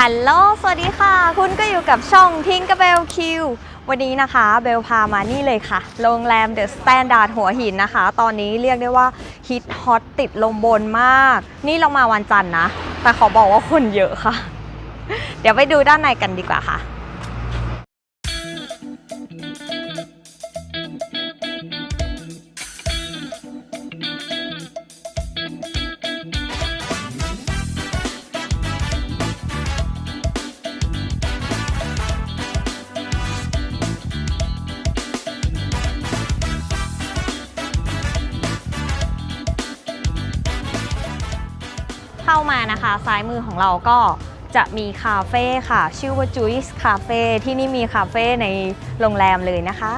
ฮัลโหล สวัสดีค่ะ คุณก็อยู่กับช่องทิงกับเบลคิว วันนี้นะคะเบลพามานี่เลยค่ะ โรงแรมเดอะสแตนดาร์ดหัวหินนะคะ ตอนนี้เรียกได้ว่าฮิตฮอตติดลมบนมาก นี่เรามาวันจันทร์นะ แต่ขอบอกว่าคนเยอะค่ะ เดี๋ยวไปดูด้านในกันดีกว่าค่ะ นะคะ ซ้ายมือของเราก็จะมีคาเฟ่ค่ะ ชื่อว่า Juice Cafe ที่นี่มีคาเฟ่ในโรงแรมเลยนะคะ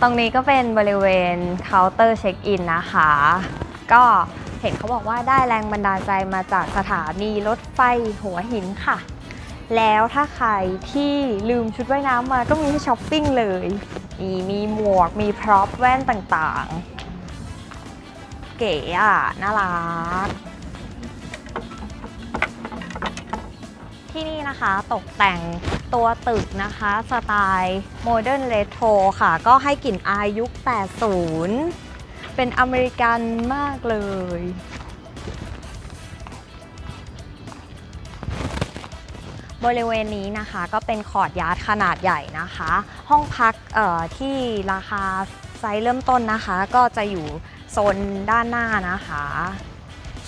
ตรงนี้ก็เป็นบริเวณเคาน์เตอร์เช็คอินนะคะ ก็เห็นเขาบอกว่าได้แรงบันดาลใจมาจากสถานีรถไฟหัวหินค่ะ แล้วถ้าใครที่ลืมชุดว่ายน้ำมาก็มีให้ช้อปปิ้งเลยมีมีหมวกมีพร็อพแว่นต่างๆ เก๋อะ น่ารัก ที่นี่นะคะตกแต่งตัวตึกนะคะ สไตล์โมเดิร์นเรโทรค่ะ ก็ให้กลิ่นอายยุค 80 เป็นอเมริกันมากเลย บริเวณนี้นะคะก็เป็นคอร์ดยาร์ดขนาดใหญ่นะคะ ห้องพักที่ราคาไซส์เริ่มต้นนะคะ ก็จะอยู่โซนด้านหน้านะคะ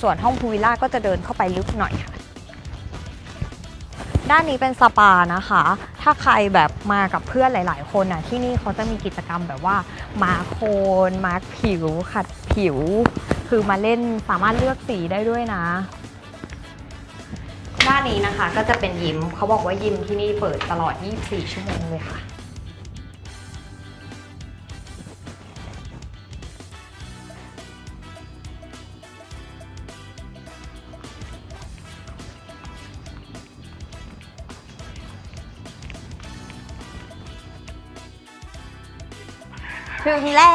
ส่วนห้องพูลวิลล่าก็จะเดินเข้าไปลึกหน่อยค่ะ ด้านนี้เป็นสปานะคะ ถ้าใครแบบมากับเพื่อนหลาย ๆ คนน่ะที่นี่เขาจะมีกิจกรรมแบบว่ามาโคนมาผิวขัดผิว คือมาเล่นสามารถเลือกสีได้ด้วยนะ ด้านนี้นะคะก็จะเป็นยิมเขาบอกว่ายิมที่นี่เปิดตลอด 24 ชั่วโมงเลยค่ะ ถึงแล้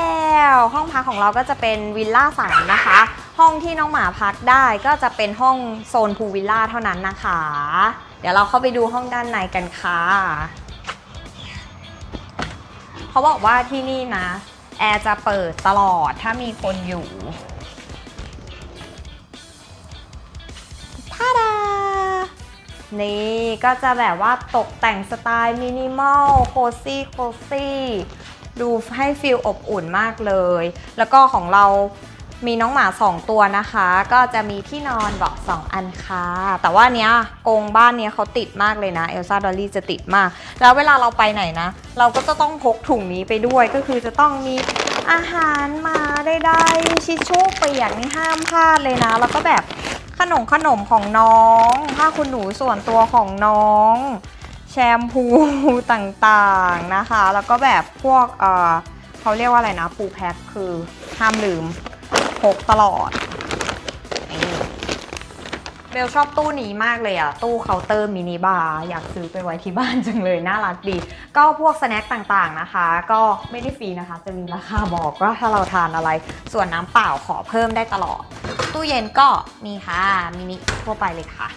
วห้องพักของเราก็จะเป็นวิลล่าสามนะคะ ห้องที่น้องหมาพักได้ก็จะเป็นห้องโซนพูลวิลล่าเท่านั้นนะคะ เดี๋ยวเราเข้าไปดูห้องด้านในกันค่ะเขาบอกว่าที่นี่นะแอร์จะเปิดตลอดถ้ามีคนอยู่ท่าดา นี่ก็จะแบบว่าตกแต่งสไตล์มินิมอลโคซี่โคซี่ดูให้ฟิลอบอุ่นมากเลย แล้วก็ของเรา มีน้องหมา 2 ตัวนะคะ ก็จะมีที่นอนเบอก2อันค่ะ แต่ว่าเนี้ยกรงบ้านเนี้ยเขาติดมากเลยนะเอลซ่าดอลลี่จะติดมาก แล้วเวลาเราไปไหนนะ เราก็จะต้องพกถุงนี้ไปด้วย ก็คือจะต้องมีอาหารมาได้ๆชิชชู่เปียกนี่ห้ามพลาดเลยนะ แล้วก็แบบขนมขนมของน้องผ้าคุณหนูส่วนตัวของน้อง แชมพูต่างๆนะคะ แล้วก็แบบพวกเออเขาเรียกว่าอะไรนะปูแพ็คคือห้ามลืม กตลอดนี่เบลชอบตู้นี้มากเลยอะตู้เคาน์เตอร์มินิบาร์อยากซื้อไปไว้ที่บ้านจังเลย น่ารักดี ก็พวกสแน็คต่างๆนะคะ ก็ไม่ได้ฟรีนะคะ จะมีราคาบอกว่าถ้าเราทานอะไร ส่วนน้ำเปล่าขอเพิ่มได้ตลอด ตู้เย็นก็มีค่ะมินิทั่วไปเลยค่ะ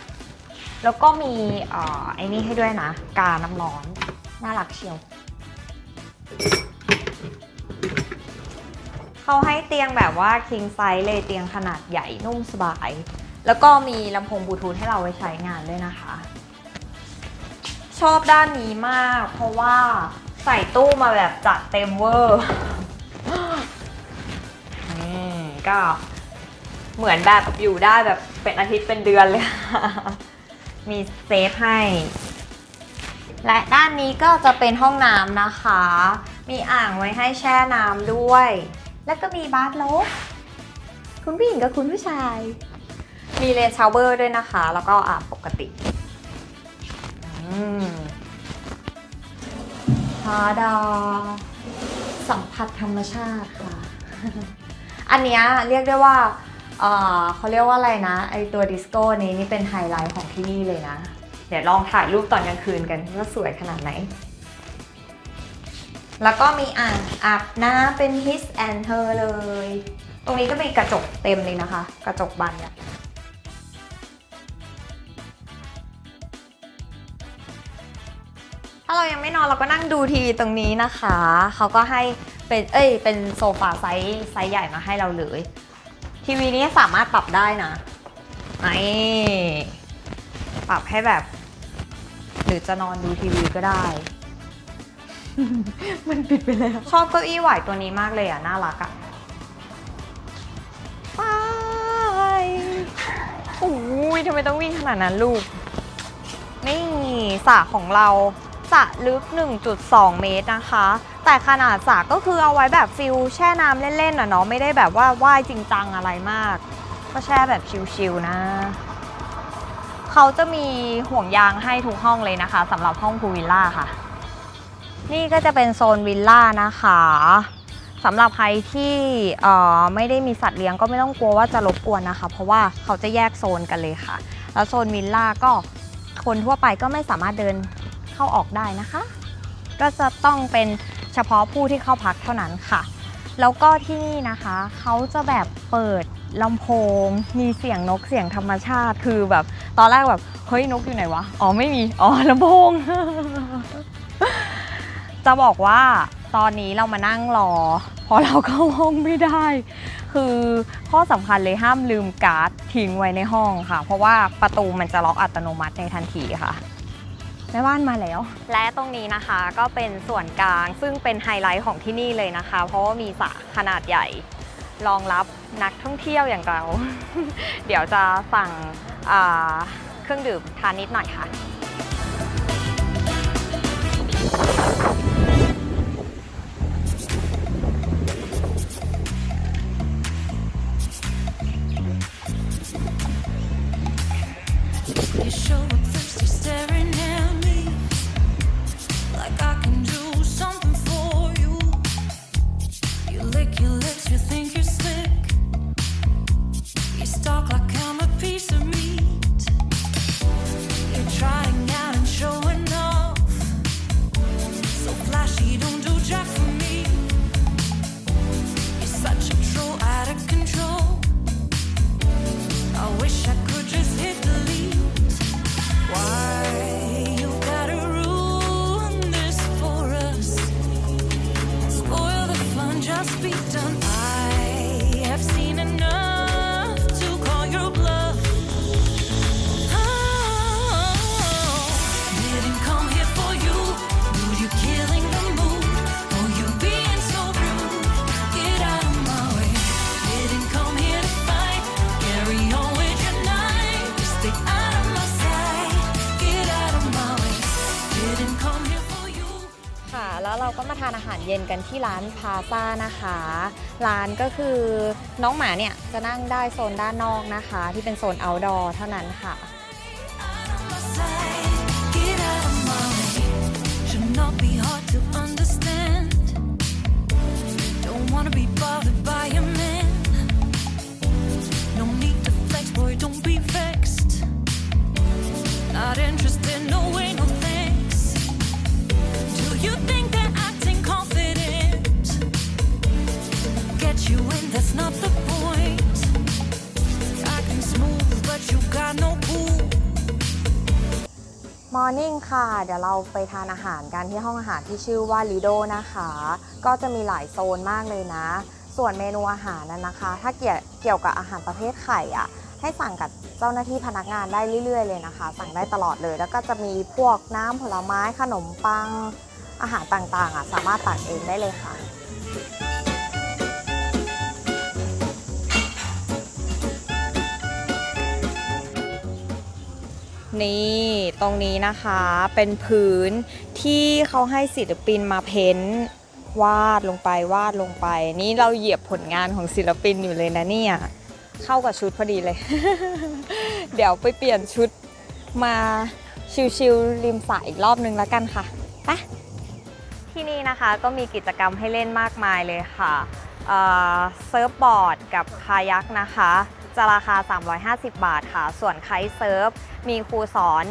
แล้วก็มีอ่อไอ้นี่ให้ด้วยนะ กาน้ำร้อน น่ารักเชียว เขาให้เตียงแบบว่า king size เลยเตียงขนาดใหญ่นุ่มสบาย แล้วก็มีลำโพงบลูทูธให้เราไว้ใช้งานด้วยนะคะ ชอบด้านนี้มาก เพราะว่าใส่ตู้มาแบบจัดเต็มเวอร์อืมก็เหมือนแบบอยู่ได้แบบเป็นอาทิตย์เป็นเดือนเลย มีเซฟให้ และด้านนี้ก็จะเป็นห้องน้ำนะคะ มีอ่างไว้ให้แช่น้ำด้วย แล้วก็มีบาร์โลบคุณผู้หญิงกับคุณผู้ชาย มีเลนชาวเวอร์ด้วยนะคะ แล้วก็อาบปกติอืมฮาดา สัมผัสธรรมชาติค่ะ อันเนี้ยเรียกได้ว่าเอ่อเขาเรียกว่าอะไรนะ ไอตัวดิสโก้นี้นี่เป็นไฮไลท์ของที่นี่เลยนะ เดี๋ยวลองถ่ายรูปตอนกลางคืนกันว่าสวยขนาดไหน แล้วก็มีอ่างอาบน้ำเป็น his and her เลย ตรงนี้ก็มีกระจกเต็มเลยนะคะ กระจกบานเนี่ยถ้าเรายังไม่นอนเราก็นั่งดูทีวีตรงนี้นะคะ เขาก็ให้เป็นเอ้ยเป็นโซฟาไซส์ไซส์ใหญ่มาให้เราเลย ทีวีนี้สามารถปรับได้นะนี่ปรับให้แบบ หรือจะนอนดูทีวีก็ได้ มันปิดไปแล้ว ชอบเก้าอี้ไหวตัวนี้มากเลยอะ น่ารักอะไปโอ้ยทำไมต้องวิ่งขนาดนั้นลูก นี่สระของเราสระลึก 1.2 เมตรนะคะ แต่ขนาดสระก็คือเอาไว้แบบฟิลแช่น้ำเล่นๆอะเนาะไม่ได้แบบว่าว่ายจริงจังอะไรมาก ก็แช่แบบชิลๆนะเขาจะมีห่วงยางให้ทุกห้องเลยนะคะสำหรับห้องพูลวิลล่าค่ะ นี่ก็จะเป็นโซนวิลล่านะคะสำหรับใครที่ไม่ได้มีสัตว์เลี้ยงก็ไม่ต้องกลัวว่าจะรบกวนนะคะ เพราะว่าเขาจะแยกโซนกันเลยค่ะ แล้วโซนวิลล่าก็คนทั่วไปก็ไม่สามารถเดินเข้าออกได้นะคะ ก็จะต้องเป็นเฉพาะผู้ที่เข้าพักเท่านั้นค่ะ แล้วก็ที่นี่นะคะเขาจะแบบเปิดลำโพง มีเสียงนกเสียงธรรมชาติคือแบบตอนแรกแบบเฮ้ยนกอยู่ไหนวะ อ๋อไม่มี อ๋อลำโพง จะบอกว่าตอนนี้เรามานั่งรอ เพราะเราเข้าห้องไม่ได้ คือข้อสำคัญเลยห้ามลืมการ์ดทิ้งไว้ในห้องค่ะ เพราะว่าประตูมันจะล็อกอัตโนมัติในทันทีค่ะแม่บ้านมาแล้ว และตรงนี้นะคะก็เป็นส่วนกลางซึ่งเป็นไฮไลท์ของที่นี่เลยนะคะ เพราะว่ามีสระขนาดใหญ่รองรับนักท่องเที่ยวอย่างเรา เดี๋ยวจะสั่งเครื่องดื่มทานนิดหน่อยค่ะ นอาหารเย็นกันที่ร้านพาซ่านะคะ ร้านก็คือน้องหมาเนี่ยจะนั่งได้โซนด้านนอกนะคะ ที่เป็นโซน outdoor เท่านั้นค่ะ Out of my sight. Get out of my way. Should มอร์นิ่งค่ะ เดี๋ยวเราไปทานอาหารกันที่ห้องอาหารที่ชื่อว่าลิโดนะคะ ก็จะมีหลายโซนมากเลยนะ ส่วนเมนูอาหารนั้นนะคะ ถ้าเกี่ยวเกี่ยวกับอาหารประเภทไข่อะให้สั่งกับเจ้าหน้าที่พนักงานได้เรื่อย ๆ เลยนะคะ สั่งได้ตลอดเลย แล้วก็จะมีพวกน้ำผลไม้ขนมปัง อาหารต่างๆอะสามารถตักเองได้เลยค่ะ นี่ตรงนี้นะคะเป็นพื้นที่เขาให้ศิลปินมาเพ้นท์วาดลงไปวาดลงไป นี่เราเหยียบผลงานของศิลปินอยู่เลยนะเนี่ย เข้ากับชุดพอดีเลย เดี๋ยวไปเปลี่ยนชุดมาชิวๆริมสระอีกรอบนึงแล้วกันค่ะไปที่นี่นะคะก็มีกิจกรรมให้เล่นมากมายเลยค่ะเอ่อเซิร์ฟบอร์ดกับคายักนะคะ จะราคา 350 บาทค่ะ ส่วนไคเซิร์ฟ มีครูสอน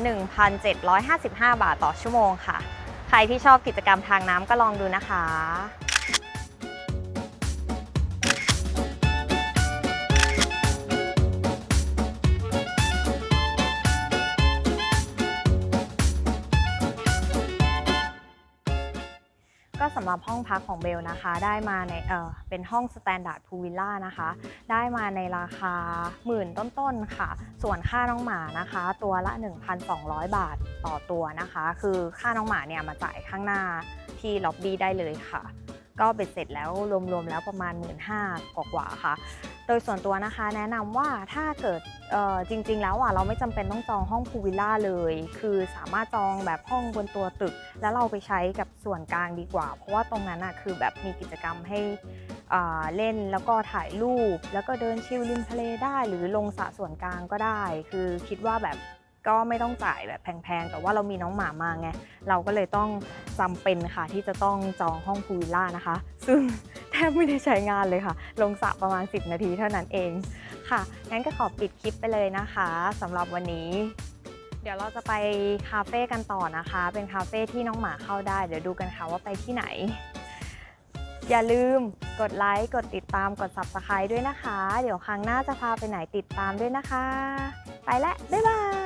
1,755 บาทต่อชั่วโมงค่ะ ใครที่ชอบกิจกรรมทางน้ำก็ลองดูนะคะำหรับห้องพักของเบลนะคะ ได้มาในเออเป็นห้องสแตนดาร์ดพูวิลล่านะคะ ได้มาในราคาหมื่นต้นๆค่ะ ส่วนค่าน้องหมานะคะ ตัวละ 1,200 บาทต่อตัวนะคะ คือค่าน้องหมาเนี่ยมาจ่ายข้างหน้าที่ล็อบบี้ได้เลยค่ะ ก็เบ็ดเสร็จแล้วรวมๆแล้วประมาณ 1 5ื่นกว่าๆค่ะ โดยส่วนตัวนะคะแนะนำว่าถ้าเกิดจริง ๆ แล้วอะเราไม่จำเป็นต้องจองห้องพูลวิลล่าเลย คือสามารถจองแบบห้องบนตัวตึก แล้วเราไปใช้กับส่วนกลางดีกว่า เพราะว่าตรงนั้นอะคือแบบมีกิจกรรมให้อ่าเล่นแล้วก็ถ่ายรูป แล้วก็เดินชิลริมทะเลได้ หรือลงสระส่วนกลางก็ได้ คือคิดว่าแบบ ก็ไม่ต้องจ่ายแบบแพงๆ แต่ว่าเรามีน้องหมามาไง เราก็เลยต้องจำเป็นค่ะ ที่จะต้องจองห้องพูลวิลล่านะคะ ซึ่งแทบไม่ได้ใช้งานเลยค่ะ ลงสระประมาณ 10 นาทีเท่านั้นเองค่ะ งั้นก็ขอปิดคลิปไปเลยนะคะสำหรับวันนี้เดี๋ยวเราจะไปคาเฟ่กันต่อนะคะ เป็นคาเฟ่ที่น้องหมาเข้าได้ เดี๋ยวดูกันค่ะว่าไปที่ไหน อย่าลืมกดไลค์ กดติดตาม กด subscribe ด้วยนะคะ เดี๋ยวครั้งหน้าจะพาไปไหนติดตามด้วยนะคะ ไปแล้วบ๊ายบาย